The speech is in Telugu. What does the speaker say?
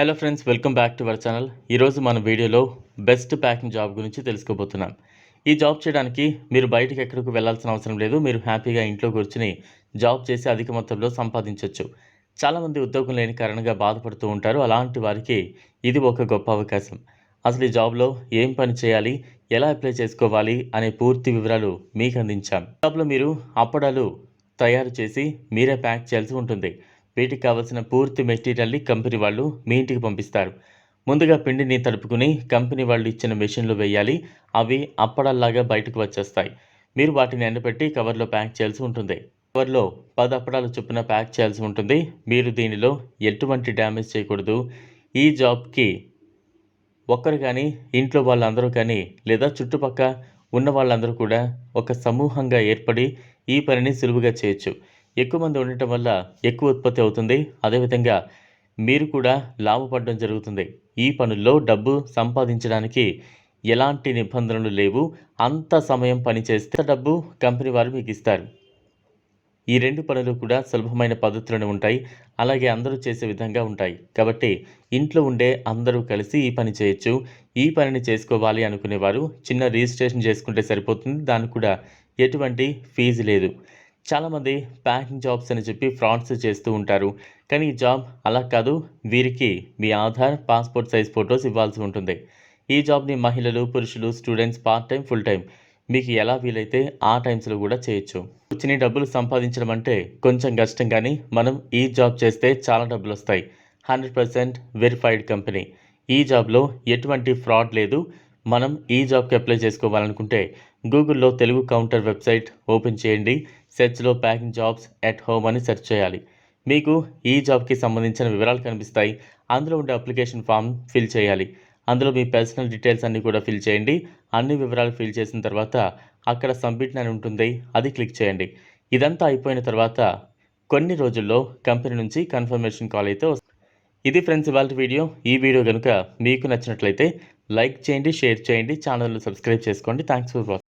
Hello friends welcome back to our channel ఈరోజు మన వీడియోలో బెస్ట్ ప్యాకింగ్ జాబ్ గురించి తెలుసుకోబోతున్నాం. ఈ జాబ్ చేయడానికి మీరు బయటకు ఎక్కడికి వెళ్ళాల్సిన అవసరం లేదు. మీరు హ్యాపీగా ఇంట్లో కూర్చుని జాబ్ చేసి అధిక మొత్తంలో సంపాదించవచ్చు చాలామంది ఉద్యోగం లేని కారణంగా బాధపడుతూ ఉంటారు. అలాంటి వారికి ఇది ఒక గొప్ప అవకాశం. అసలు ఈ జాబ్లో ఏం పని చేయాలి? ఎలా అప్లై చేసుకోవాలి? అనే పూర్తి వివరాలు మీకు అందించాం. జాబ్లో మీరు అప్పడాలు తయారు చేసి మీరే ప్యాక్ చేయాల్సి ఉంటుంది. వీటికి కావాల్సిన పూర్తి మెటీరియల్ని కంపెనీ వాళ్ళు మీ ఇంటికి పంపిస్తారు. ముందుగా పిండిని తడుపుకుని కంపెనీ వాళ్ళు ఇచ్చిన మెషిన్లో వేయాలి. అవి అప్పడాల్లాగా బయటకు వచ్చేస్తాయి. మీరు వాటిని ఎండబెట్టి కవర్లో ప్యాక్ చేయాల్సి ఉంటుంది. కవర్లో పది అప్పడాలు చొప్పున ప్యాక్ చేయాల్సి ఉంటుంది. మీరు దీనిలో ఎటువంటి డ్యామేజ్ చేయకూడదు. ఈ జాబ్కి ఒక్కరు కానీ ఇంట్లో వాళ్ళందరూ కానీ లేదా చుట్టుపక్క ఉన్న వాళ్ళందరూ కూడా ఒక సమూహంగా ఏర్పడి ఈ పనిని సులువుగా చేయొచ్చు. ఎక్కువ మంది ఉండటం వల్ల ఎక్కువ ఉత్పత్తి అవుతుంది. అదేవిధంగా మీరు కూడా లాభపడడం జరుగుతుంది. ఈ పనుల్లో డబ్బు సంపాదించడానికి ఎలాంటి నిబంధనలు లేవు. అంత సమయం పని చేస్తే డబ్బు కంపెనీ వారు మీకు ఇస్తారు. ఈ రెండు పనులు కూడా సులభమైన పద్ధతులను ఉంటాయి. అలాగే అందరూ చేసే విధంగా ఉంటాయి. కాబట్టి ఇంట్లో ఉండే అందరూ కలిసి ఈ పని చేయొచ్చు. ఈ పనిని చేసుకోవాలి అనుకునేవారు. చిన్న రిజిస్ట్రేషన్ చేసుకుంటే సరిపోతుంది. దానికి కూడా ఎటువంటి ఫీజు లేదు. చాలామంది ప్యాకింగ్ జాబ్స్ అని చెప్పి ఫ్రాడ్స్ చేస్తూ ఉంటారు. కానీ ఈ జాబ్ అలా కాదు. వీరికి మీ ఆధార్ పాస్పోర్ట్ సైజ్ ఫొటోస్ ఇవ్వాల్సి ఉంటుంది. ఈ జాబ్ని మహిళలు పురుషులు students part time full time. మీకు ఎలా వీలైతే ఆ టైమ్స్లో కూడా చేయొచ్చు. వచ్చిన డబ్బులు సంపాదించడం అంటే కొంచెం కష్టం కానీ మనం ఈ జాబ్ చేస్తే చాలా డబ్బులు వస్తాయి. Hundred percent verified company. ఈ జాబ్లో ఎటువంటి ఫ్రాడ్ లేదు. మనం ఈ జాబ్కి అప్లై చేసుకోవాలనుకుంటే గూగుల్లో తెలుగు కౌంటర్ వెబ్సైట్ ఓపెన్ చేయండి. సెర్చ్లో ప్యాకింగ్ జాబ్స్ ఎట్ హోమ్ అని సెర్చ్ చేయాలి. మీకు ఈ జాబ్కి సంబంధించిన వివరాలు కనిపిస్తాయి. అందులో ఉండే అప్లికేషన్ ఫామ్ ఫిల్ చేయాలి. అందులో మీ పర్సనల్ డీటెయిల్స్ అన్నీ కూడా ఫిల్ చేయండి. అన్ని వివరాలు ఫిల్ చేసిన తర్వాత అక్కడ సబ్మిట్ అని ఉంటుంది. అది క్లిక్ చేయండి. ఇదంతా అయిపోయిన తర్వాత కొన్ని రోజుల్లో కంపెనీ నుంచి కన్ఫర్మేషన్ కాల్ అయితే ఇది ఫ్రెండ్స్ ఇవాళ వీడియో. ఈ వీడియో కనుక మీకు నచ్చినట్లయితే లైక్ చేయండి షేర్ చేయండి ఛానల్ సబ్స్క్రైబ్ చేసుకోండి. Thanks for watching